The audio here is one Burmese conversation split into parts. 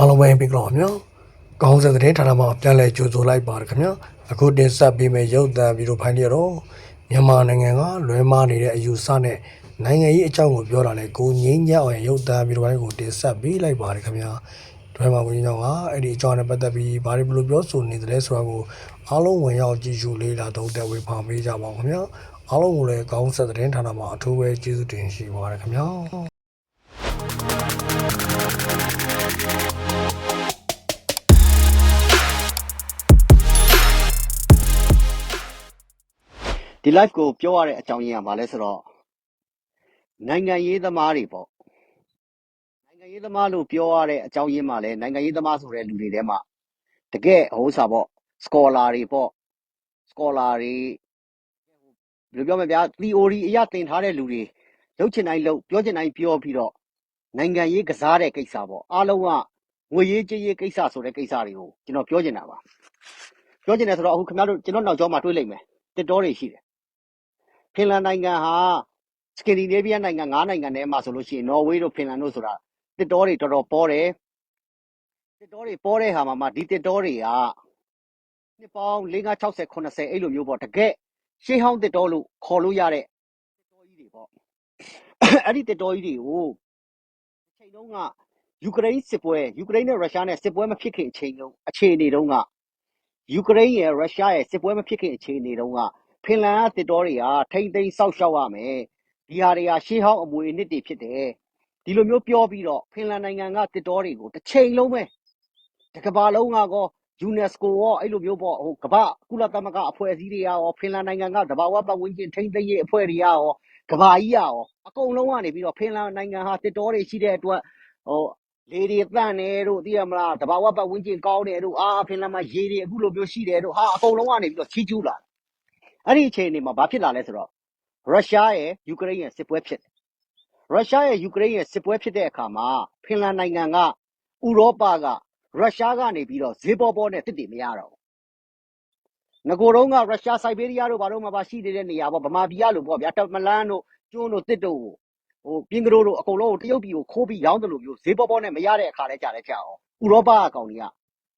အားလုံးပဲပြီကြပါခင်ဗျာကောင်းစက်တဲ့ဌာနမှာပြန်လည်ကြိုဆိုလိုက်ပါတယ်ခင်ဗျာအခုတင်ဆက်ပေးမယ့်ရုပ်သံဗီဒီယိုဖိုင်တွေတော့မြန်မာနိုင်ငံကလွဲမားနေတဲ့အယူဆနဲ့နိုင်ငံရေးအကြောင်းကိုပြောတာလေကိုငင်းညက်အောင်ရုပ်သံဗီဒီယိုဖိုင်ကိုတင်ဆက်ပေးလိုက်ပါတယ်ခင်ဗျာတွဲမှာကိုကြီးကြောင့်ကအဲ့ဒီအကြောင်းနဲ့ပတ်သက်ပြီးဘာတွေဘယ်လိုပြောဆိုနေသလဲဆိုတာကိုအားလုံးဝင်ရောက်ကြည့်ရှုလေးလာတော့တဲ့ဝေဖန်ပေးကြပါဦးခင်ဗျာအားလုံးကိုလည်းကောင်းစက်တဲ့ဌာနမှာအထူးပဲကျေးဇူးတင်ရှိပါတယ်ခင်ဗျာ ဒီ live ကိုပြောရတဲ့အကြောင်းရင်းကဘာလဲဆိုတော့နိုင်ငံရေးသမားတွေပေါ့နိုင်ငံရေးသမားလို့ပြောရတဲ့အကြောင်းရင်းမှာလဲနိုင်ငံရေးသမားဆိုတဲ့လူတွေထဲမှာတကယ်ဟိုဥစ္စာပေါ့ scholar တွေပေါ့ scholar တွေဘယ်လိုပြောမလဲဗျာ theory အရသင်ထားတဲ့လူတွေလုပ်ချင်တိုင်းလုပ်ပြောချင်တိုင်းပြောပြီးတော့နိုင်ငံရေးကစားတဲ့ကိစ္စပေါ့အားလုံးကငွေရေးကြေးရေးကိစ္စဆိုတဲ့ကိစ္စတွေကိုကျွန်တော်ပြောချင်တာပါပြောချင်တယ်ဆိုတော့အခုခင်ဗျားတို့ကျွန်တော်နောက်ကျောင်းမှာတွေ့လိမ့်မယ်တစ်တော်တွေရှိတယ် ဖင်လန်နိုင်ငံဟာစကင်ဒီနေဗီးယားနိုင်ငံ၅နိုင်ငံထဲမှာဆိုလို့ရှိရင်နော်ဝေးတို့ဖင်လန်တို့ဆိုတာတစ်တောတွေတော်တော်ပေါ်တယ်တစ်တောတွေပေါ်တဲ့ဟာမှာမှဒီတစ်တောတွေကနှစ်ပေါင်း50 60 80အဲ့လိုမျိုးပေါ့တကယ်ရှေးဟောင်းတစ်တောလို့ခေါ်လို့ရတဲ့တစ်တောကြီးတွေပေါ့အဲ့ဒီတစ်တောကြီးတွေကိုအချိန်တုန်းကယူကရိန်းစစ်ပွဲယူကရိန်းနဲ့ရုရှားနဲ့စစ်ပွဲမဖြစ်ခင်အချိန်တုန်းအခြေအနေတုန်းကယူကရိန်းရဲ့ရုရှားရဲ့စစ်ပွဲမဖြစ်ခင်အခြေအနေတုန်းက ဖင်လန်ကတစ်တောတွေကထိမ့်သိမ်းစောက်ရှောက်ရမယ် ဒီဟာတွေကရှေးဟောင်းအမွေအနှစ်တွေ ဖြစ်တယ် ဒီလိုမျိုးပြောပြီးတော့ ဖင်လန်နိုင်ငံကတစ်တောတွေကိုတစ်ချိန်လုံးပဲတစ်ကမ္ဘာလုံးကကော UNESCO ရော အဲ့လိုမျိုးပေါ့ဟိုကမ္ဘာကုလသမဂ္ဂ အဖွဲ့အစည်းတွေရော ဖင်လန်နိုင်ငံကတဘာဝပတ်ဝန်းကျင် ထိမ့်သိမ်းရေးအဖွဲ့တွေရော ကမ္ဘာကြီးရော အကုန်လုံးကနေပြီးတော့ ဖင်လန်နိုင်ငံဟာတစ်တောတွေရှိတဲ့အတွက်ဟိုလေတွေတန့်တယ်တို့သိရမလားတဘာဝပတ်ဝန်းကျင် ကောင်းတယ်တို့အာဖင်လန်မှာ ရေတွေ အခုလိုမျိုးရှိတယ်တို့ဟာအကုန်လုံးကနေပြီးတော့ချီးကျူးလာတယ် အဲ့ဒီအချိန်တွေမှာဘာဖြစ်လာလဲဆိုတော့ရုရှားရဲ့ယူကရိန်းရဲ့စစ်ပွဲဖြစ်တယ်ရုရှားရဲ့ယူကရိန်းရဲ့စစ်ပွဲဖြစ်တဲ့အခါမှာဖင်လန်နိုင်ငံကဥရောပကရုရှားကနေပြီးတော့ဈေးပေါ်ပေါ်နဲ့တစ်တည်မရတော့ဘူးငကိုတော့ကရုရှားစိုက်ဘေးရီးယားတို့ဘာလို့မှပါရှိနေတဲ့နေရာပေါ့ဗမာပြည်ကလို့ပေါ့ဗျာတမလန်းတို့ကျွန်းတို့တစ်တို့ကိုဟိုပြင်းကလေးတို့အကုန်လုံးကိုတရုတ်ပြည်ကိုခိုးပြီးရောင်းတယ်လို့မျိုးဈေးပေါ်ပေါ်နဲ့မရတဲ့အခါလဲကြာလဲကြာအောင်ဥရောပအကောင်ကြီးက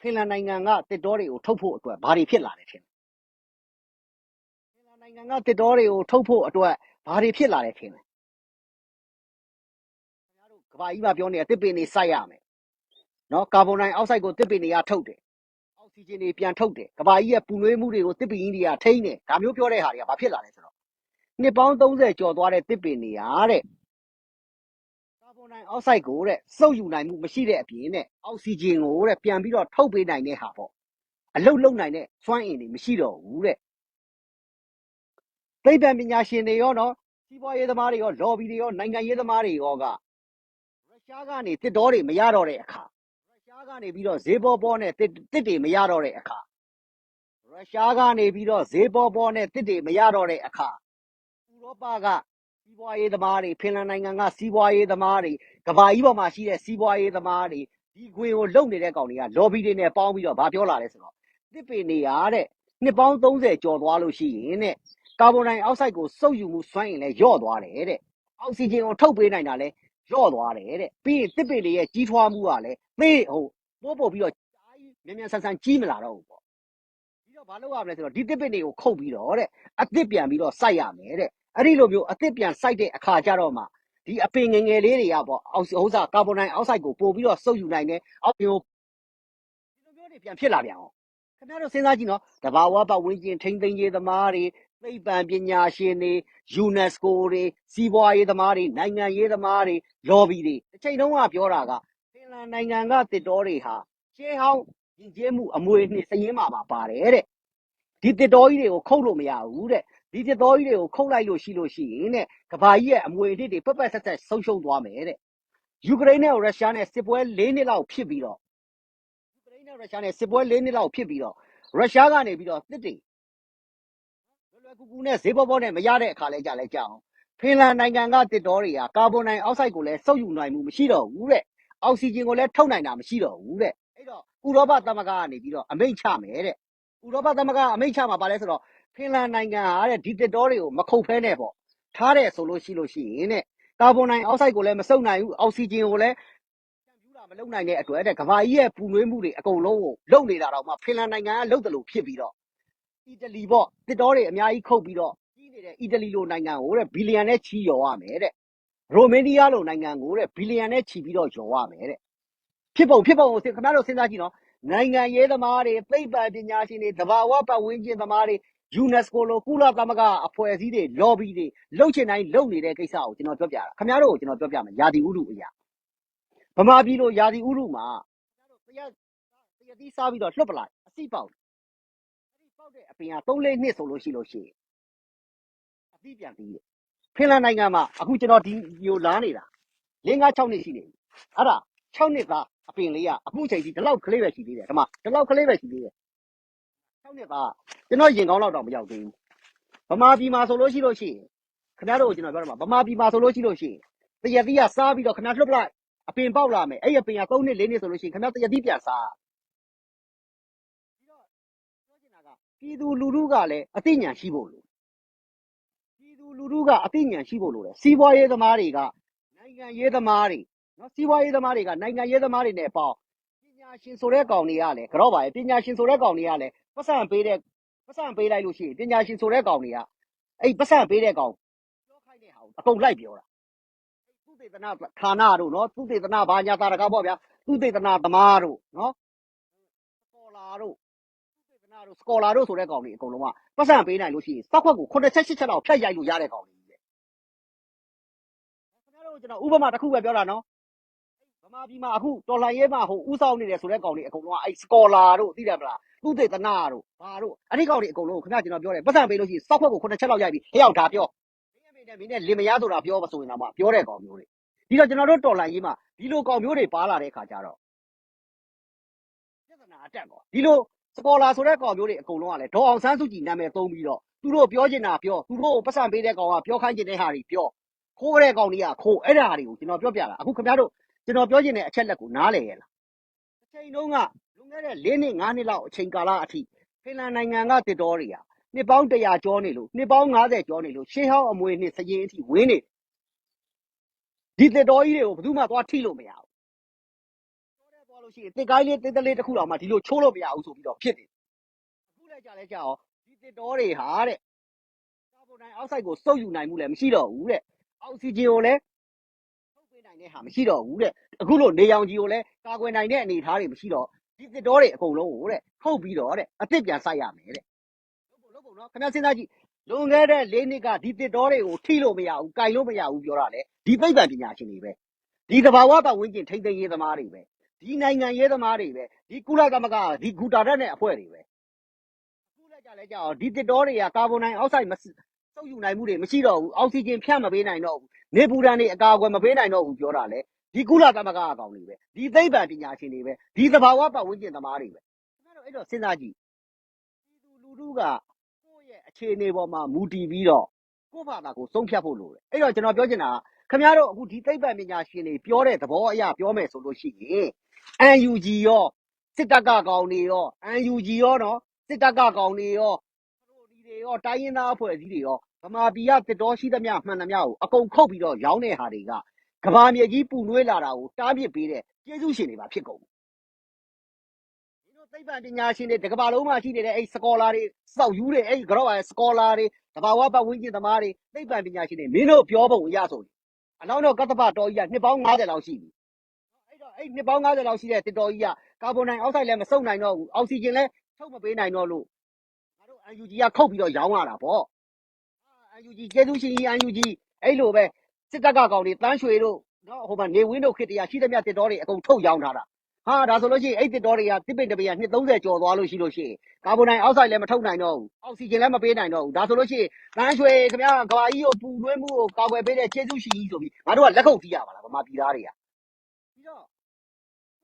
ဖင်လန်နိုင်ငံကတစ်တော်တွေကိုထုတ်ဖို့အတွက်ဘာတွေဖြစ်လာလဲထင်ဖင်လ န်နိုင်ငံကတစ်တော်တွေကို ထုတ်ဖို့အတွက် ဘာတွေဖြစ်လာလဲထင်လဲ ခင်ဗျားတို့ကဘာကြီးမှာပြောနေတာတစ်ပင်တွေစိုက်ရမယ်နော်ကာဗွန်ဒိုင်အောက်ဆိုက်ကိုတစ်ပင်တွေကထုတ်တယ် အောက်ဆီဂျင်တွေ ပြန်ထုတ်တယ်ကဘာကြီးရဲ့ ပူနွေးမှုတွေကိုတစ်ပင်ကြီးတွေက ထိန်းတယ် ဒါမျိုးပြောတဲ့ဟာတွေက ဘာဖြစ်လာလဲဆိုတော့ နှစ်ပေါင်း30ကျော်သွားတဲ့တစ်ပင်တွေကတဲ့ကာဗွန်ဒိုင်အောက်ဆိုက်ကိုတဲ့စုပ်ယူနိုင်မှု မရှိတဲ့အပြင်တဲ့အောက်ဆီဂျင်ကိုတဲ့ပြန်ပြီးတော့ ထုတ်ပေးနိုင်တဲ့ဟာပေါ့ အလုတ်လုံနိုင်တဲ့ စွမ်းအင်တွေ မရှိတော့ဘူးတဲ့ သိပ္ပံပညာရှင်တွေရောနော်စီးပွားရေးသမားတွေရောလော်ဘီတွေရောနိုင်ငံရေးသမားတွေရောကရုရှားကနေတစ်တော်တွေမရတော့တဲ့အခါရုရှားကနေပြီးတော့ဈေးပေါ်ပေါ်နဲ့တစ်တစ်တွေမရတော့တဲ့အခါရုရှားကနေပြီးတော့ဈေးပေါ်ပေါ်နဲ့တစ်တွေမရတော့တဲ့အခါဥရောပကစီးပွားရေးသမားတွေဖင်လန်နိုင်ငံကစီးပွားရေးသမားတွေကမ္ဘာကြီးပေါ်မှာရှိတဲ့စီးပွားရေးသမားတွေဒီခွေကိုလုံနေတဲ့ကောင်တွေကလော်ဘီတွေနဲ့ပေါင်းပြီးတော့ဗာပြောလာလဲဆိုတော့တစ်ပေနေရတဲ့နှစ်ပေါင်း30ကျော်သွားလို့ရှိရင်တဲ့ ကာဗွန်ဒိုင်အောက်ဆိုက်ကိုစုပ်ယူမှုစွမ်းအင်လဲယော့သွားတယ်တဲ့အောက်ဆီဂျင်ကိုထုတ်ပေးနိုင်တာလဲယော့သွားတယ်တဲ့ပြီးရင်တစ်ပေတွေရဲ့ကြီးထွားမှုကလည်းသေဟိုပို့ပို့ပြီးတော့ကြားကြီးမြန်မြန်ဆန်ဆန်ကြီးမလာတော့ဘူးပေါ့ပြီးတော့ဘာလုပ်ရမလဲဆိုတော့ဒီတစ်ပေတွေကိုခုတ်ပြီးတော့တဲ့အသစ်ပြန်ပြီးတော့စိုက်ရမယ်တဲ့အဲ့ဒီလိုမျိုးအသစ်ပြန်စိုက်တဲ့အခါကျတော့မှဒီအပင်ငယ်ငယ်လေးတွေကပေါ့အောက်ဥစ္စာကာဗွန်ဒိုင်အောက်ဆိုက်ကိုပို့ပြီးတော့စုပ်ယူနိုင်တယ်အောက်ပြင်ကိုဒီလိုမျိုးတွေပြန်ဖြစ်လာပြန်အောင်ခင်ဗျားတို့စဉ်းစားကြည့်နော်တဘာဝပတ်ဝန်းကျင်ထိမ့်သိမ်းရေးသမားတွေ သိပ္ပံပညာရှင်တွေ UNESCO တွေစီးပွားရေးသမားတွေနိုင်ငံရေးသမားတွေလော်ဘီတွေတစ်ချိန်တုန်းကပြောတာကဖင်လန်နိုင်ငံကတစ်တော်တွေဟာရှေးဟောင်းယဉ်ကျေးမှုအမွေအနှစ်စည်ရင်းမှာပါပါတယ်တဲ့ဒီတစ်တော်ကြီးတွေကိုခုတ်လို့မရဘူးတဲ့ဒီတစ်တော်ကြီးတွေကိုခုတ်လိုက်လို့ရှိလို့ရှိရင်တဲ့ကဘာကြီးရဲ့အမွေအနှစ်တွေပက်ပက်ဆက်ဆက်ဆုံးရှုံးသွားမယ်တဲ့ယူကရိန်းနဲ့ရုရှားနဲ့စစ်ပွဲ၄နှစ်လောက်ဖြစ်ပြီးတော့ယူကရိန်းနဲ့ရုရှားနဲ့စစ်ပွဲ၄နှစ်လောက်ဖြစ်ပြီးတော့ရုရှားကနေပြီးတော့တစ်တွေလွယ်လွယ် ကူကူနဲ့ဈေးပေါ်ပေါ်နဲ့မရတဲ့အခါလဲကြာလဲကြာအောင်ဖင်လန်နိုင်ငံကတစ်တော်တွေကကာဗွန်ဒိုင်အောက်ဆိုက်ကိုလည်းစုပ်ယူနိုင်မှုမရှိတော့ဘူးတဲ့အောက်ဆီဂျင်ကိုလည်းထုတ်နိုင်တာမရှိတော့ဘူးတဲ့အဲ့တော့ဥရောပသမဂ္ဂကနေပြီးတော့အမိန့်ချမယ်တဲ့ဥရောပသမဂ္ဂအမိန့်ချမှာပါလဲဆိုတော့ဖင်လန်နိုင်ငံဟာတဲ့ဒီတစ်တော်တွေကိုမခုတ်ဖဲနဲ့ပေါ့ထားတယ်ဆိုလို့ရှိလို့ရှိရင်တဲ့ကာဗွန်ဒိုင်အောက်ဆိုက်ကိုလည်းမစုပ်နိုင်ဘူးအောက်ဆီဂျင်ကိုလည်းဖြန့်ဖြူးတာမမလုံနိုင်တဲ့အတွက်တဲ့ကဘာကြီးရဲ့ပူနွေးမှုတွေအကုန်လုံးကိုလုံနေတာတော့မှဖင်လန်နိုင်ငံကလုံတယ်လို့ဖြစ်ပြီးတော့ အီတလီပေါ့တစ်တော်တွေအများကြီးခုတ်ပြီးတော့ကြီးနေတဲ့အီတလီလိုနိုင်ငံကိုတဲ့ဘီလီယံနဲ့ချီရော်ရမယ်တဲ့ရိုမေးနီးယားလိုနိုင်ငံကိုတဲ့ဘီလီယံနဲ့ချီပြီးတော့ရော်ရမယ်တဲ့ဖြစ်ပုံဖြစ်ပုံကိုခင်ဗျားတို့စဉ်းစားကြည့်နော်နိုင်ငံရေးသမားတွေသိပ္ပံပညာရှင်တွေသဘာဝပတ်ဝန်းကျင်သမားတွေ UNESCO လိုကုလသမဂ္ဂအဖွဲ့အစည်းတွေ lobby တွေလှုပ်ချင်တိုင်းလှုပ်နေတဲ့ကိစ္စကိုကျွန်တော်ပြောပြတာခင်ဗျားတို့ကိုကျွန်တော်ပြောပြမယ်ယာတီဥတုအရာဗမာပြည်လိုယာတီဥတုမှာခင်ဗျားတို့တရက်တရက်သီးစားပြီးတော့လွတ်ပလိုက်အစိပေါက်အဲ့ဒီပေါက် တဲ့အပင်က3လေးနှစ်ဆိုလို့ရှိလို့ရှိရင်အသီးပြန်ပြီးတယ်ဖင်လန်နိုင်ငံမှာအခုကျွန်တော်ဒီမျိုးလာနေတာ5 6နှစ်ရှိနေပြီအဲ့ဒါ6နှစ်သားအပင်လေးကအခုချိန်ကြီးဒီလောက်ကလေးပဲရှိသေးတယ်ဒီမှာဒီလောက်ကလေးပဲရှိသေးတယ်6နှစ်သားကျွန်တော်ရင်ကောင်းတော့တော့မရောက်သေးဘူးဗမာပြည်မှာဆိုလို့ရှိလို့ရှိရင်ခင်ဗျားတို့ကိုကျွန်တော်ပြောတော့မှာဗမာပြည်မှာဆိုလို့ရှိလို့ရှိရင်တရက်သီးကစားပြီးတော့ခင်ဗျားလွတ်ပလိုက်အပင်ပေါက်လာမယ်အဲ့ဒီအပင်က3နှစ်4နှစ်ဆိုလို့ရှိရင်ခင်ဗျားတရက်သီးပြန်စား ပြည်သူလူထုကလည်းအသိဉာဏ်ရှိဖို့လိုပြည်သူလူထုကအသိဉာဏ်ရှိဖို့လိုတယ်စီးပွားရေးသမားတွေကနိုင်ငံရေးသမားတွေနော်စီးပွားရေးသမားတွေကနိုင်ငံရေးသမားတွေနဲ့ပေါင်းပညာရှင်ဆိုတဲ့ကောင်တွေကလည်းကြော့ပါရဲ့ပညာရှင်ဆိုတဲ့ကောင်တွေကလည်းပတ်စံပေးတဲ့ပတ်စံပေးလိုက်လို့ရှိရင်ပညာရှင်ဆိုတဲ့ကောင်တွေကအဲ့ပတ်စံပေးတဲ့ကောင်ပြောခိုင်းတဲ့ဟာကိုအကုန်လိုက်ပြောတာသူတေသနာဌာနတို့နော်သူတေသနာဘာညာတာတကားပေါ့ဗျာသူတေသနာသမားတို့နော်စကောလာတို့သူတေသနာတို့ စကောလာတို့ဆိုတဲ့ကောင်တွေအကုန်လုံးကပတ်စံပေးနိုင်လို့ရှိရင်စောက်ခွက်ကို9ချက်8ချက်လောက်ဖြတ်ရိုက်လို့ရတဲ့ကောင်တွေကြီးပဲခင်ဗျားတို့ကျွန်တော်ဥပမာတစ်ခုပဲပြောတာနော်ဗမာပြည်မှာအခုတော်လှန်ရေးမှာဟိုဥဆောင်နေတယ်ဆိုတဲ့ကောင်တွေအကုန်လုံးကအဲ့စကောလာတို့သိတယ်မလားသူတေသနာတို့ဘာတို့အဲ့ဒီကောင်တွေအကုန်လုံးကိုခင်ဗျားကျွန်တော်ပြောတယ်ပတ်စံပေးလို့ရှိရင်စောက်ခွက်ကို9ချက်လောက်ရိုက်ပြီးဟဲ့ရောက်ဒါပြောမင်းအမေနဲ့မင်းနဲ့လင်မယားဆိုတာပြောမဆိုရင်တော့မှပြောတဲ့ကောင်မျိုးတွေဒီတော့ကျွန်တော်တို့တော်လှန်ရေးမှာဒီလိုကောင်မျိုးတွေပါလာတဲ့အခါကျတော့ပြဿနာအတက်ပေါ့ဒီလို စကောလာဆိုတဲ့ကောင်မျိုးတွေအကုန်လုံးကလည်းဒေါ်အောင်ဆန်းစုကြည်နာမည်သုံးပြီးတော့သူတို့ပြောချင်တာပြောသူတို့ကိုပတ်စံပေးတဲ့ကောင်ကပြောခိုင်းချင်တဲ့ဟာတွေပြောခိုးတဲ့ကောင်တွေကခိုးအဲ့ဒါတွေကိုကျွန်တော်ပြောပြတာအခုခင်ဗျားတို့ကျွန်တော်ပြောချင်တဲ့အချက်လက်ကိုနားလည်ရဲ့လားအချိန်တုန်းကလွန်ခဲ့တဲ့၄နှစ်၅နှစ်လောက်အချိန်ကာလအထိဖင်လန်နိုင်ငံကတစ်တော်တွေကနှစ်ပေါင်း100ကျော်နေလို့နှစ်ပေါင်း90ကျော်နေလို့ရှေးဟောင်းအမွေနှစ်စရင်အထိဝင်းနေဒီတစ်တော်ကြီးတွေကိုဘယ်သူမှသွားထိလို့မရဘူး။ပြောတဲ့သွား လို့ရှိရင်တစ်ကိုင်းလေးတစ်တလေးတစ်ခုတော့မှဒီလိုချိုးလို့မရဘူးဆိုပြီးတော့ဖြစ်နေတယ်။အခုလည်းကြာလဲကြာအောင်ဒီတစ်တော်တွေဟာတဲ့ကာဗွန်ဒိုင်အောက်ဆိုက်ကိုစုပ်ယူနိုင်မှုလည်းမရှိတော့ဘူးတဲ့။အောက်ဆီဂျင်ကိုလည်းထုတ်ပေးနိုင်တဲ့ဟာမရှိတော့ဘူးတဲ့။အခုလို့နေရောင်ခြည်ကိုလည်းကာကွယ်နိုင်တဲ့အနေအထားတွေမရှိတော့ဒီတစ်တော်တွေအကုန်လုံးကိုတဲ့ထုတ်ပြီးတော့တဲ့အစ်စ်ပြန်စိုက်ရမယ်တဲ့။လုပ်ဖို့လုပ်ဖို့နော်ခင်ဗျားစဉ်းစားကြည့်လွန်ခဲ့တဲ့၄နှစ်ကဒီတစ်တော်တွေကိုထိလို့မရဘူး၊ကင်လို့မရဘူးပြောတာလေဒီသိပ္ပံပညာရှင်တွေပဲဒီသဘာဝပတ်ဝန်းကျင်ထိမ့်သိမ်းရေးသမားတွေပဲ ဒီနိုင်ငံရေးသမားတွေပဲဒီကုလသမဂ္ဂဒီဂူတာတက်နဲ့အဖွဲ့တွေပဲအခုလည်းကြာလဲကြာအောင်ဒီတစ်တော်တွေကကာဗွန်ဒိုင်အောက်ဆိုက်မစုပ်ယူနိုင်မှုတွေမရှိတော့ဘူးအောက်ဆီဂျင်ဖြန့်မပေးနိုင်တော့ဘူးနေပူဒဏ်တွေအကာအကွယ်မပေးနိုင်တော့ဘူးပြောတာလေဒီကုလသမဂ္ဂအကောင်တွေပဲဒီသိပ္ပံပညာရှင်တွေပဲဒီသဘာဝပတ်ဝန်းကျင်သမားတွေပဲခင်ဗျားတို့အဲ့တော့စဉ်းစားကြည့်ပြည်သူလူထုကကိုယ့်ရဲ့အခြေအနေပေါ်မှာမူတည်ပြီးတော့ကိုယ့်ဘာသာကိုဆုံးဖြတ်ဖို့လိုတယ်အဲ့တော့ကျွန်တော်ပြောချင်တာက ခင်ဗျားတို့အခုဒီသိပ္ပံပညာရှင်တွေပြောတဲ့သဘောအရပြောမယ်ဆိုလို့ရှိရင် UNG ရောစစ်တပ်ကကောင်တွေရော UNG ရောနော်စစ်တပ်ကကောင်တွေရောဒီတွေရောတိုင်းရင်းသားအဖွဲ့အစည်းတွေရောဗမာပြည်ကတစ်တော်ရှိသမျှမှန်သမျှကိုအကုန်ခုတ်ပြီးတော့ရောင်းတဲ့ဟာတွေကကဘာမြေကြီးပူနွေးလာတာကိုတားမြစ်ပေးတဲ့ကျေးဇူးရှင်တွေပါဖြစ်ကုန်တယ်ဒီလိုသိပ္ပံပညာရှင်တွေတကဘာလုံးမှာရှိနေတဲ့အဲ့စကောလာတွေစောက်ယူတွေအဲ့ကတော့စကောလာတွေတဘာဝပတ်ဝန်းကျင်သမားတွေသိပ္ပံပညာရှင်တွေမင်းတို့ပြောပုံအရဆိုရင် အနောက်တော့ကတ္တပတော်ကြီးကနှစ်ပေါင်း90လောက်ရှိပြီအဲ့တော့အဲ့နှစ်ပေါင်း90လောက်ရှိတဲ့တစ်တော်ကြီးကကာဗွန်ဒိုင်အောက်ဆိုက်လည်းမစုပ်နိုင်တော့ဘူးအောက်ဆီဂျင်လည်းထုတ်မပေးနိုင်တော့လို့ငါတို့ UNG ကခုတ်ပြီးတော့ရောင်းရတာပေါ့အာ UNG ကျေးဇူးရှင်ကြီး UNG အဲ့လိုပဲစစ်တပ်ကကောင်တွေတန်းရွှေတို့နော်ဟိုမှာနေဝင်းတို့ခေတ္တရရှိသမျှတစ်တော်တွေအကုန်ထုတ်ရောင်းထားတာ ဟာဒါဆိုလို့ရှိရင်အဲ့တစ်တော်တွေကတစ်ပိတ်တစ်ပိတ်ကနှစ်30ကျော်သွားလို့ရှိလို့ရှိရင်ကာဗွန်ဒိုင်အောက်ဆိုက်လည်းမထုတ်နိုင်တော့ဘူးအောက်ဆီဂျင်လည်းမပေးနိုင်တော့ဘူးဒါဆိုလို့ရှိရင်တန်းရွှေခင်ဗျာကဘာကြီးကိုပူနှွေးမှုကိုကာကွယ်ပေးတဲ့ကျေးဇူးရှိကြီးဆိုပြီးငါတို့ကလက်ခုပ်တီးရပါလားဗမာပြည်သားတွေကပြီးတော့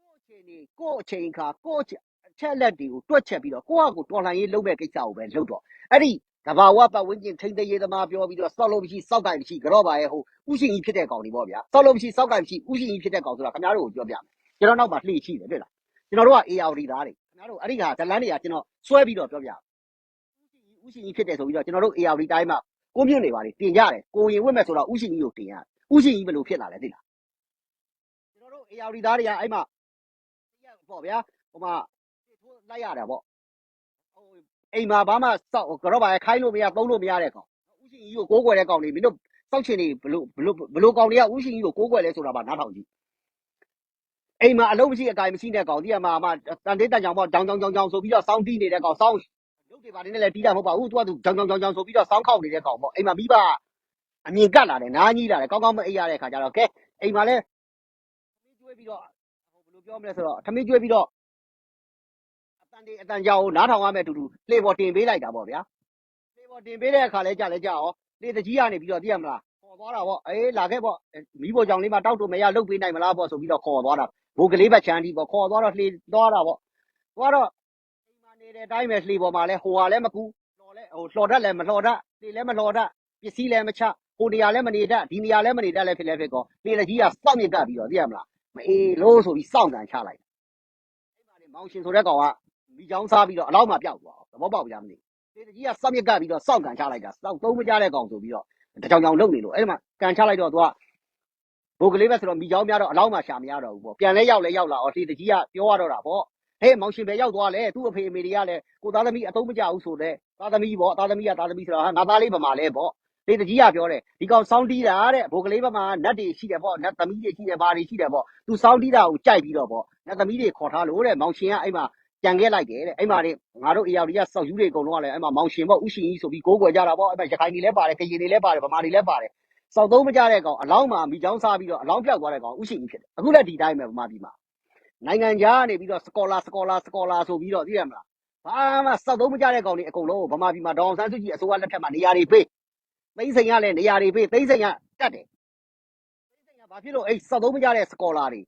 ကိုယ့်အချိန်นี่ကိုယ့်အချိန်ခါကိုယ့်အချက်လက်တွေကိုတွက်ချက်ပြီးတော့ကိုယ့်ဟာကိုယ်တော်လှန်ရေးလုပ်မဲ့ကိစ္စကိုပဲလုပ်တော့အဲ့ဒီတဘာဝပတ်ဝန်းကျင်ထိမ့်သိမ်းရေးသမားပြောပြီးတော့စောက်လို့မရှိစောက်ကင်မရှိကြော့ပါရဲ့ဟိုဥရှင်ကြီးဖြစ်တဲ့ကောင်တွေပေါ့ဗျာစောက်လို့မရှိစောက်ကင်မရှိဥရှင်ကြီးဖြစ်တဲ့ကောင်ဆိုတာခင်ဗျားတို့ကိုပြောပြမယ် ကျွန်တော်နောက်မှာလှေရှိတယ်တွေ့လားကျွန်တော်တို့က AR သားတွေခင်ဗျားတို့အဲ့ဒီဟာဇလန်းတွေကကျွန်တော်ဆွဲပြီးတော့ပြောပြဥရှင်ကြီးဖြစ်တယ်ဆိုပြီးတော့ကျွန်တော်တို့ AR တိုင်းမှာကိုမြင့်နေပါလေတင်ကြတယ်ကိုရင်ဝတ်မဲ့ဆိုတော့ဥရှင်ကြီးကိုတင်ရတယ်ဥရှင်ကြီးဘယ်လိုဖြစ်လာလဲသိလားကျွန်တော်တို့ AR သားတွေကအဲ့မှာပေါ့ဗျာဟိုမှာထိုးလိုက်ရတာပေါ့ဟိုအိမ်မှာဘာမှစောက်ကတော့ပါခိုင်းလို့မရသုံးလို့မရတဲ့ကောင်ဥရှင်ကြီးကိုကိုးကွယ်တဲ့ကောင်တွေမင်းတို့စောက်ချင်နေဘလို့ဘလို့ဘလို့ကောင်တွေကဥရှင်ကြီးကိုကိုးကွယ်လဲဆိုတာပါနားထောင်ကြည့် အိမ်မှာအလုံးမရှိအကင်မရှိတဲ့ကောင်ဒီကမှာမှတန်တေးတန်ကြောင်ပေါ့ကြောင်ကြောင်ကြောင်ကြောင်ဆိုပြီးတော့စောင်းတီးနေတဲ့ကောင်စောင်းရုပ်တွေပါနေနဲ့လည်းတီးတာမဟုတ်ပါဘူးသူကသူကြောင်ကြောင်ကြောင်ကြောင်ဆိုပြီးတော့စောင်းခောက်နေတဲ့ကောင်ပေါ့အိမ်မှာမိဘအမြင်ကတ်လာတယ်နားကြီးလာတယ်ကောင်းကောင်းမအိပ်ရတဲ့ခါကျတော့ကဲအိမ်မှာလည်းသမီးကျွေးပြီးတော့ဟိုဘယ်လိုပြောမလဲဆိုတော့သမီးကျွေးပြီးတော့အတန်တေးအတန်ကြောင်ကိုနားထောင်ရမယ်တူတူလှေပေါ်တင်ပေးလိုက်တာပေါ့ဗျာလှေပေါ်တင်ပေးတဲ့အခါလဲကြာလဲကြာရောလေတကြီးကနေပြီးတော့သိရမလားခေါ်သွားတာပေါ့အေးလာခဲ့ပေါ့မိဖို့ကြောင့်လေးမတောက်တော့မရလုတ်ပေးနိုင်မလားပေါ့ဆိုပြီးတော့ခေါ်သွားတာ ဘိုးကလေးဘက်ချမ်းဒီပေါ့ခေါ်သွားတော့လှေသွားတာပေါ့သွားတော့အိမ်မှာနေတဲ့အတိုင်းပဲလှေပေါ်မှာလဲဟိုဟာလဲမကူလှော်လဲဟိုလှော်တတ်လဲမလှော်တတ်လှေလဲမလှော်တတ်ပစ္စည်းလဲမချဟိုနေရာလဲမနေတတ်ဒီနေရာလဲမနေတတ်လဲဖြစ်လဲဖြစ်ကောလှေတကြီးကစောင့်မြစ်ကပ်ပြီးတော့သိရမလားမအေးလို့ဆိုပြီးစောင့်ကန်ချလိုက်အိမ်မှာနေမောင်ရှင်ဆိုတဲ့ကောင်ကမိချောင်းစားပြီးတော့အလောက်မှပျောက်သွားသဘောပေါက်ကြမလို့လှေတကြီးကစောင့်မြစ်ကပ်ပြီးတော့စောင့်ကန်ချလိုက်တာစောင့်သုံးမကြတဲ့ကောင်ဆိုပြီးတော့တကြောင်ကြောင်လုံနေလို့အဲ့ဒီမှာကန်ချလိုက်တော့သူက ဘိုးကလေးပဲဆိုတော့မိချောင်းများတော့အလောက်မှရှာမရတော့ဘူးပေါ့ပြန်လဲရောက်လဲရောက်လာတော့လှေတကြီးကပြောရတော့တာပေါ့ဟဲ့မောင်ရှင်ပဲရောက်သွားလဲသူ့အဖေအမေတွေကလည်းကိုသားသမီးအတုံးမကြဘူးဆိုတဲ့သားသမီးပေါ့သားသမီးကသားသမီးဆိုတော့ဟာငါသားလေးဗမာလဲပေါ့လေတကြီးကပြောတယ်ဒီကောင်စောင်းတီးတာတဲ့ဘိုးကလေးဗမာနတ်တွေရှိတယ်ပေါ့နတ်သမီးတွေရှိတယ်ဘာတွေရှိတယ်ပေါ့သူစောင်းတီးတာကိုကြိုက်ပြီးတော့ပေါ့နတ်သမီးတွေခေါ်ထားလို့တဲ့မောင်ရှင်ကအဲ့မှာကြံခဲ့လိုက်တယ်တဲ့အဲ့မှာနေငါတို့အေယော်ဒီကစောက်ယူတွေအကုန်လုံးကလည်းအဲ့မှာမောင်ရှင်ပေါ့ဥရှင်ကြီးဆိုပြီးကိုးကွယ်ကြတာပေါ့အဲ့မှာရခိုင်တွေလည်းပါတယ်ကရင်တွေလည်းပါတယ်ဗမာတွေလည်းပါတယ် စောက်သုံးမကြတဲ့ကောင်အလောင်းမှာမိချောင်းစားပြီးတော့အလောင်းပြောက်သွားတဲ့ကောင်ဥရှင်ကြီးဖြစ်တယ်အခုလည်းဒီတိုင်းပဲဗမာပြည်မှာနိုင်ငံခြားကနေပြီးတော့စကောလာစကောလာစကောလာဆိုပြီးတော့သိရမလားဘာမှစောက်သုံးမကြတဲ့ကောင်တွေအကုန်လုံးဗမာပြည်မှာဒေါအောင်ဆန်းစုကြည်အစိုးရလက်ထက်မှာနေရာတွေပေးသိန်းစိန်ကလည်းနေရာတွေပေးသိန်းစိန်ကတတ်တယ်သိန်းစိန်ကဘာဖြစ်လို့အဲ့စောက်သုံးမကြတဲ့စကောလာတွေ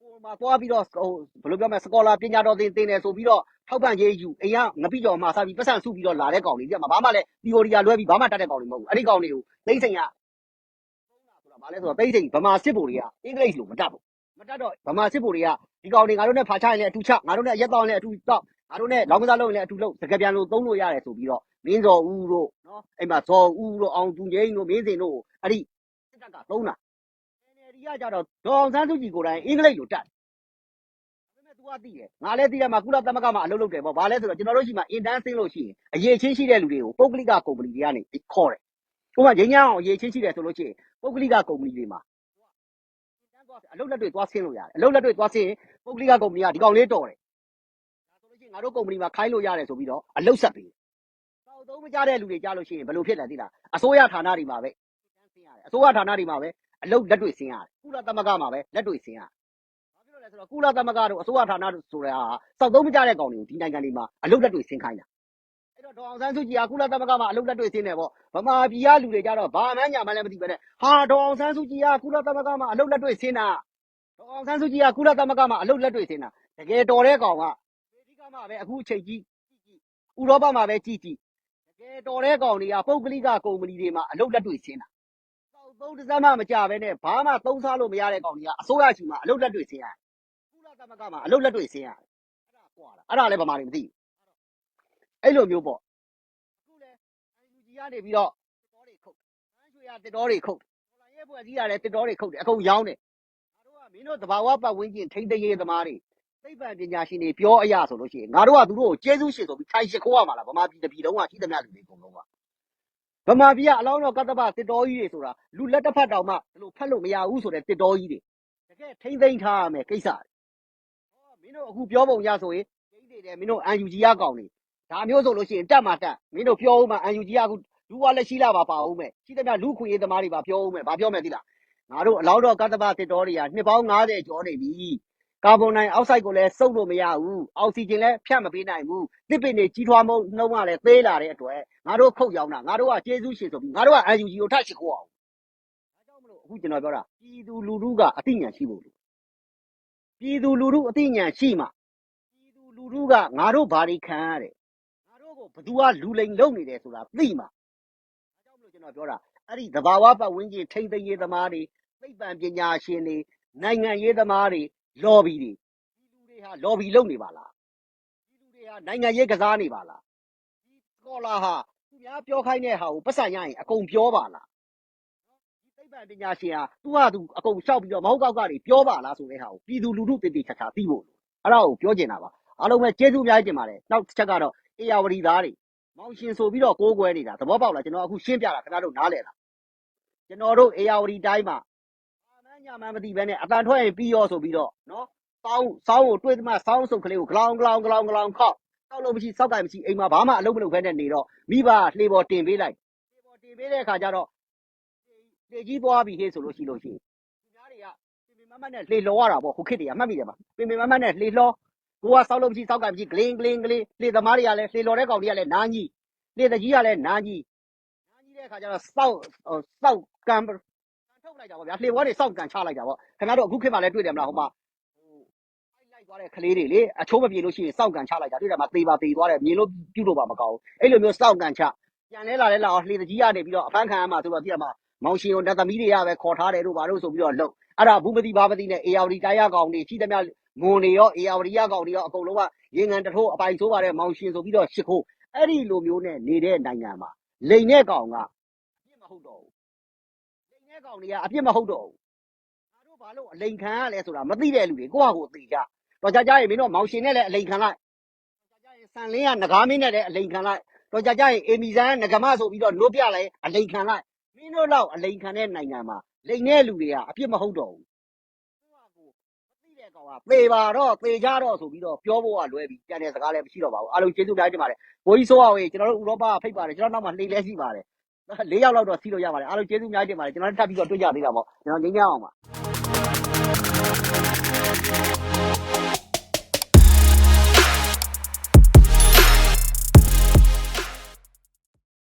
ဟိုမှာသွားပြီးတော့ဟိုဘယ်လိုပြောမလဲစကောလာပညာတော်သင်သင်တယ်ဆိုပြီးတော့ထောက်ပံ့ရေးယူအိမ်ကငပိကျော်မှာစပြီးပတ်စံစုပြီးတော့လာတဲ့ကောင်တွေကြမှာဘာမှလည်း theory လွဲပြီးဘာမှတတ်တဲ့ကောင်တွေမဟုတ်ဘူးအဲ့ဒီကောင်တွေကိုသိမ့်စိန်ကဆိုတာ ဘာလဲဆိုတော့သိမ့်စိန်ဗမာစစ်ဗိုလ်တွေကအင်္ဂလိပ်လိုမတတ်ဘူးမတတ်တော့ဗမာစစ်ဗိုလ်တွေကဒီကောင်တွေငါတို့နဲ့ဖာချရင်လည်းအတူချငါတို့နဲ့ရက်တောင်းလည်းအတူတောက်ငါတို့နဲ့လောင်းကစားလုပ်ရင်လည်းအတူလုပ်စကပြန်လို့သုံးလို့ရတယ်ဆိုပြီးတော့မင်းစော်ဦးတို့နော်အဲ့မှာဇော်ဦးတို့အောင်သူငိမ့်တို့မင်းစင်တို့အဲ့ဒီစစ်တပ်ကသုံးတာ NLD ကကြတော့ဒေါအောင်ဆန်းစုကြည်ကိုယ်တိုင်အင်္ဂလိပ်လိုတတ်ဒါပေမဲ့ तू ကသိတယ်ငါလည်းသိတယ်မှာကုလသမဂ္ဂမှာအလုပ်လုပ်တယ်ပေါ့ဘာလဲဆိုတော့ကျွန်တော်တို့ရှိမှာ intern ဆင်းလို့ရှိရင်အရေးချင်းရှိတဲ့လူတွေကိုပုဂ္ဂလိကကုမ္ပဏီတွေကနေခေါ်တယ်။ဥပမာရင်းညောင်းအောင်အရေးချင်းရှိတယ်ဆိုလို့ရှိရင် ပုဂ္ဂလိကကုမ္ပဏီတွေမှာ intern သွားအလုပ်လက်တွေသွားဆင်းလို့ရတယ်။အလုပ်လက်တွေသွားဆင်းရင်ပုဂ္ဂလိကကုမ္ပဏီကဒီကောင်လေးတော်တယ်။ဒါဆိုလို့ရှိရင်ငါတို့ကုမ္ပဏီမှာခိုင်းလို့ရတယ်ဆိုပြီးတော့အလုပ်ဆက်ပေးတယ်။တောက်သုံးမကြတဲ့လူတွေကြားလို့ရှိရင်ဘယ်လိုဖြစ်လဲသိလား။အစိုးရဌာနတွေမှာပဲ intern ဆင်းရတယ်။အစိုးရဌာနတွေမှာပဲအလုပ်လက်တွေဆင်းရတယ်။ကုလသမဂ္ဂမှာပဲလက်တွေဆင်းရတယ်။ဘာဖြစ်လို့လဲဆိုတော့ကုလသမဂ္ဂတို့အစိုးရဌာနတို့ဆိုတာဟာစောက်သုံးမကြတဲ့ကောင်တွေကိုဒီနိုင်ငံတွေမှာအလုပ်လက်တွေဆင်းခိုင်းတာ။အဲ့ တော့ဒေါအောင်ဆန်းစုကြည်ကကုလသမဂ္ဂမှာအလုပ်လက်တွေဆင်းတယ်ပေါ့။ဗမာပြည်ကလူတွေကြတော့ဘာမှညာမှလည်းမသိပဲနဲ့ဟာဒေါအောင်ဆန်းစုကြည်ကကုလသမဂ္ဂမှာအလုပ်လက်တွေဆင်းတာ။ဒေါအောင်ဆန်းစုကြည်ကကုလသမဂ္ဂမှာအလုပ်လက်တွေဆင်းတာ။တကယ်တော်တဲ့ကောင်ကအမေရိကမှာပဲအခုအချိန်ကြီးကြည့်ကြည့်ဥရောပမှာပဲကြည့်ကြည့်တကယ်တော်တဲ့ကောင်တွေကပုဂ္ဂလိကကုမ္ပဏီတွေမှာအလုပ်လက်တွေဆင်းတာ။စောက်သုံးတစ်စက်မှမကြပဲနဲ့ဘာမှသုံးစားလို့မရတဲ့ကောင်တွေကအစိုးရချီမှာအလုပ်လက်တွေဆင်းရတယ်။ကုလသမဂ္ဂမှာအလုပ်လက်တွေဆင်းရတယ်။အဲ့ဒါကွာလား။အဲ့ဒါလည်းဗမာတွေမသိဘူး။ အဲ့လိုမျိုးပေါ့။အခုလည်း UNG ကနေပြီးတော့တစ်တော်တွေခုတ်။ဟမ်းရွှေရတစ်တော်တွေခုတ်။ဒေါ်လာရဲဖွဲ့စည်းရတယ်တစ်တော်တွေခုတ်တယ်အကုန်ရောင်းတယ်။ငါတို့ကမင်းတို့သဘာဝပတ်ဝန်းကျင်ထိမ့်သိမ်းရေးသမားတွေသိပ္ပံပညာရှင်တွေပြောအရဆိုလို့ရှိရင်ငါတို့ကသူတို့ကိုကျေးဇူးရှင်ဆိုပြီးထိုင်ရှိခိုးရမှာလားဗမာပြည်တစ်ပြည်လုံးကရှိသမျှလူတွေအကုန်လုံးကဗမာပြည်ကအလောင်းတော်ကတ္တပတစ်တော်ကြီးတွေဆိုတာလူလက်တစ်ဖက်တောင်မှဒီလိုဖက်လို့မရဘူးဆိုတဲ့တစ်တော်ကြီးတွေတကယ်ထိမ့်သိမ်းထားရမယ်ကိစ္စတွေဟောမင်းတို့အခုပြောပုံရဆိုရင်ကျိန်းတွေတယ်မင်းတို့ UNG ရကောင်တွေ ဒါမျိုးဆိုလို့ရှိရင်တက်မှာတက်မင်းတို့ပြောဦးမှာ UNG ရအခုလူကလည်းရှိလာပါပါဦးမယ်ရှိသမျှလူခွေရေးသမားတွေပါပြောဦးမယ်ဘာပြောမယ်သိလားငါတို့အလောင်းတော်ကတ္တပတစ်တော်တွေကနှစ်ပေါင်း90ကျော်နေပြီကာဗွန်ဒိုင်အောက်ဆိုက်ကိုလည်းစုပ်လို့မရဘူးအောက်ဆီဂျင်လည်းဖြတ်မပေးနိုင်ဘူးတစ်ပင်တွေကြီးထွားမှုနှုံးကလည်းသေးလာတဲ့အတွက်ငါတို့ခုတ်ရောင်းတာငါတို့ကကျေးဇူးရှင်ဆိုပြီးငါတို့က UNG ကိုထပ်ရှိခိုးအောင်ဒါကြောင့်မလို့အခုကျွန်တော်ပြောတာပြည်သူလူထုကအသိဉာဏ်ရှိဖို့လိုပြည်သူလူထုအသိဉာဏ်ရှိမှပြည်သူလူထုကငါတို့ဘာတွေခံရတယ်ငါတို့ကို ဘသူကလူလိန်လုပ်နေတယ်ဆိုတာသိမှဒါကြောင့်မလို့ကျွန်တော်ပြောတာအဲ့ဒီသဘာဝပတ်ဝန်းကျင်ထိမ့်သိမ်းရေးသမားတွေသိပ္ပံပညာရှင်တွေနိုင်ငံရေးသမားတွေ lobby တွေဒီလူတွေဟာ lobby လုပ်နေပါလားဒီလူတွေဟာနိုင်ငံရေးကစားနေပါလားဒီ scholar ဟာသူများပြောခိုင်းတဲ့ဟာကိုပတ်စံရရင်အကုန်ပြောပါလားဒီသိပ္ပံပညာရှင်ဟာသူ့ဟာသူအကုန်လျှောက်ပြီးတော့မဟုတ်ကောက်ကနေပြောပါလားဆိုတဲ့ဟာကိုပြည်သူလူထုတည်တည်ချာချာသိဖို့လိုအဲ့ဒါကိုပြောချင်တာပါအားလုံးပဲကျေးဇူးအများကြီးတင်ပါတယ်နောက်တစ်ချက်ကတော့ အေယာဝတီသားတွေမောင်ရှင်ဆိုပြီးတော့ကိုးကွယ်နေတာသဘောပေါက်လားကျွန်တော်အခုရှင်းပြတာခင်ဗျားတို့နားလည်လားကျွန်တော်တို့အေယာဝတီတိုင်းမှာအာမန်းညာမန်းမသိဘဲနဲ့အတန်ထွက်ရင်ပြီးရောဆိုပြီးတော့နော်စောင်းစောင်းကိုတွေ့သမှစောင်းစုပ်ကလေးကိုဂလောင်ဂလောင်ဂလောင်ဂလောင်ခောက်စောက်လို့မရှိစောက်ကင်မရှိအိမ်မှာဘာမှအလုပ်မလုပ်ဘဲနဲ့နေတော့မိဘလှေပေါ်တင်ပေးလိုက်လှေပေါ်တင်ပေးတဲ့အခါကျတော့လှေကြီးသွားပြီဟေ့ဆိုလို့ရှိလို့ရှိရင်သူများတွေကပင်ပင်မမတ်နဲ့လှေလောရတာပေါ့ခုခေတ်တည်းကမှတ်မိတယ်မပင်ပင်မမတ်နဲ့လှေလော ကိုကစောက်လို့မရှိစောက်ကင်မရှိဂလင်းဂလင်းဂလင်းလှေသမားတွေကလည်းလှေလော်တဲ့ကောင်တွေကလည်းနားကြီးလှေတကြီးကလည်းနားကြီးနားကြီးတဲ့အခါကျတော့စောက်စောက်ကံကန်ထုတ်လိုက်တာပေါ့ဗျာလှေဘွားတွေစောက်ကန်ချလိုက်တာပေါ့ခင်ဗျားတို့အခုခေတ်မှလည်းတွေ့တယ်မလားဟိုမှာဟိုလိုက်သွားတဲ့ကလေးတွေလေအချိုးမပြေလို့ရှိရင်စောက်ကန်ချလိုက်တာတွေ့တယ်မှာသေပါသေသွားတယ်မြင်လို့ပြုတ်လို့ပါမကောင်းဘူးအဲ့လိုမျိုးစောက်ကန်ချပြန်လဲလာလဲလာအောင်လှေတကြီးကနေပြီးတော့အဖမ်းခံရမှာဆိုတော့ပြရမှာမောင်ရှင်ကိုနတ်သမီးတွေကပဲခေါ်ထားတယ်တို့ဘာလို့ဆိုပြီးတော့လှုပ်အဲ့ဒါဘူးမတိဘာမတိနဲ့အေယာဝတီတိုင်းရကောင်တွေရှိသမျှ ငွန်တွေရောအေယာဝတီရကောင်တွေရောအကုန်လုံးကရေငန်တထိုးအပိုင်ဆိုးပါတဲ့မောင်ရှင်ဆိုပြီးတော့ရှ िख ိုးအဲ့ဒီလိုမျိုးနဲ့နေတဲ့နိုင်ငံမှာလိန်တဲ့ကောင်ကအပြစ်မဟုတ်တော့ဘူးလိန်တဲ့ကောင်တွေကအပြစ်မဟုတ်တော့ဘူးငါတို့ဘာလို့အလိန်ခံရလဲဆိုတာမသိတဲ့လူတွေကိုယ့်ဟာကိုယ်သိကြတော့ကြကြရင်မင်းတို့မောင်ရှင်နဲ့လည်းအလိန်ခံလိုက်တော့ကြကြရင်ဆန်လင်းကငကားမင်းနဲ့လည်းအလိန်ခံလိုက်တော့ကြကြရင်အေမီဇန်ကငကမဆိုပြီးတော့နှုတ်ပြလိုက်အလိန်ခံလိုက်မင်းတို့လောက်အလိန်ခံတဲ့နိုင်ငံမှာလိန်တဲ့လူတွေကအပြစ်မဟုတ်တော့ဘူးကိုယ့်ဟာကိုယ်မသိတဲ့ ကောင်ကသေပါတော့သေကြတော့ဆိုပြီးတော့ပြောဖို့ကလွယ်ပြီးကြံတဲ့စကားလည်းမရှိတော့ပါဘူးအားလုံးကျေးဇူးများတင်ပါတယ်ဘိုးကြီးဆိုးအောင်ကျွန်တော်တို့ဥရောပဖိတ်ပါတယ်ကျွန်တော်နောက်မှာလှေလဲရှိပါတယ်လေးယောက်လောက်တော့စီးလို့ရပါတယ်အားလုံးကျေးဇူးများတင်ပါတယ်ကျွန်တော်တို့ထပ်ပြီးတော့တွေ့ကြသေးတာပေါ့ကျွန်တော်ငင်းကြအောင်ပါ